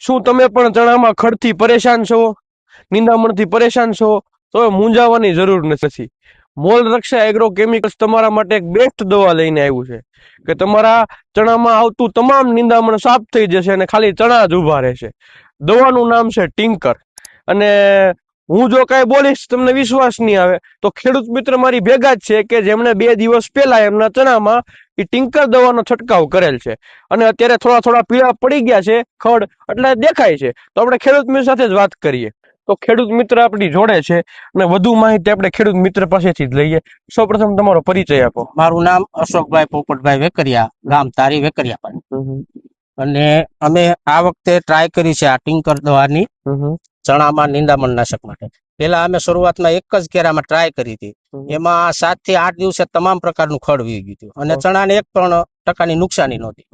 શું તમે પણ ચણામાં ખડથી પરેશાન છો? નિંદામણથી પરેશાન છો? તો મૂંઝાવાની જરૂર નથી. મોલ રક્ષા એગ્રો કેમિકલ્સ તમારા માટે એક બેસ્ટ દવા લઈને આવ્યું છે. કે તમારા ચણામાં આવતું તમામ નિંદામણ સાફ થઈ જશે અને ખાલી ચણા જ ઊભા રહેશે. દવાનું નામ છે ટિંકર. અને હું જો કાંઈ બોલીશ તમને વિશ્વાસ નહીં આવે. તો ખેડૂત મિત્ર મારી ભેગા જ છે કે જેમણે બે દિવસ પહેલા એમના ચણામાં એ ટિંકર દવાનો છંટકાવ કરેલ છે. અને અત્યારે થોડા થોડા પીળા પડી ગયા છે ખડ એટલે દેખાય છે. તો આપણે ખેડૂત મિત્ર સાથે જ વાત કરીએ. તો ખેડૂત મિત્ર આપણી જોડે છે અને વધુ માહિતી આપણે ખેડૂત મિત્ર પાસેથી જ લઈએ. સૌપ્રથમ તમારો પરિચય આપો. મારું નામ અશોકભાઈ પોપટભાઈ વેકરિયા ગામ તારી વેકરિયા પણ અને અમે આ વખતે ટ્રાય કરી છે આ ટિંકર દવાની. ચણામાં નિંદામણ નાશક માટે. પેલા અમે શરૂઆતમાં એક જ કેરામાં ટ્રાય કરી હતી. એમાં સાતથી આઠ દિવસે તમામ પ્રકારનું ખડ વી ગયું હતું. અને. ચણાને એક પણ ટકાની નુકસાની નહોતી.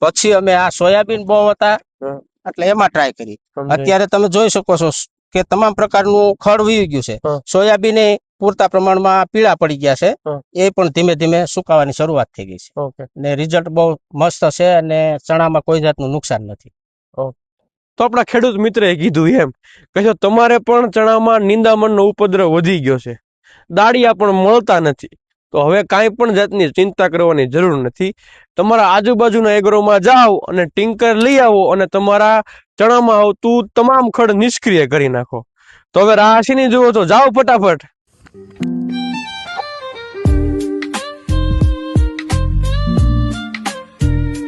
પછી અમે આ સોયાબીન બહુ હતા એટલે એમાં ટ્રાય કરી. અત્યારે તમે જોઈ શકો છો કે તમામ પ્રકારનું ખડ વી ગયું છે. સોયાબીન પૂરતા પ્રમાણમાં પીળા પડી ગયા છે. એ પણ ધીમે ધીમે સુકાવાની શરૂઆત થઈ ગઈ છે. ને રિઝલ્ટ બહુ મસ્ત છે અને ચણામાં કોઈ જાતનું નુકસાન નથી. તો આપણા ખેડૂત મિત્રએ કીધું એમ કે જો તમારે પણ ચણામાં નિંદામણનો ઉપદ્રવ વધી ગયો છે, દાળિયા પણ મળતા નથી, તો હવે કાંઈ પણ જાતની ચિંતા કરવાની જરૂર નથી. તમારા આજુબાજુના એગ્રોમાં જાઓ અને ટિંકર લઈ આવો અને તમારા ચણામાં આવતું તમામ ખડ નિષ્ક્રિય કરી નાખો. તો હવે રાશિની શેની જુઓ તો જાઓ ફટાફટ.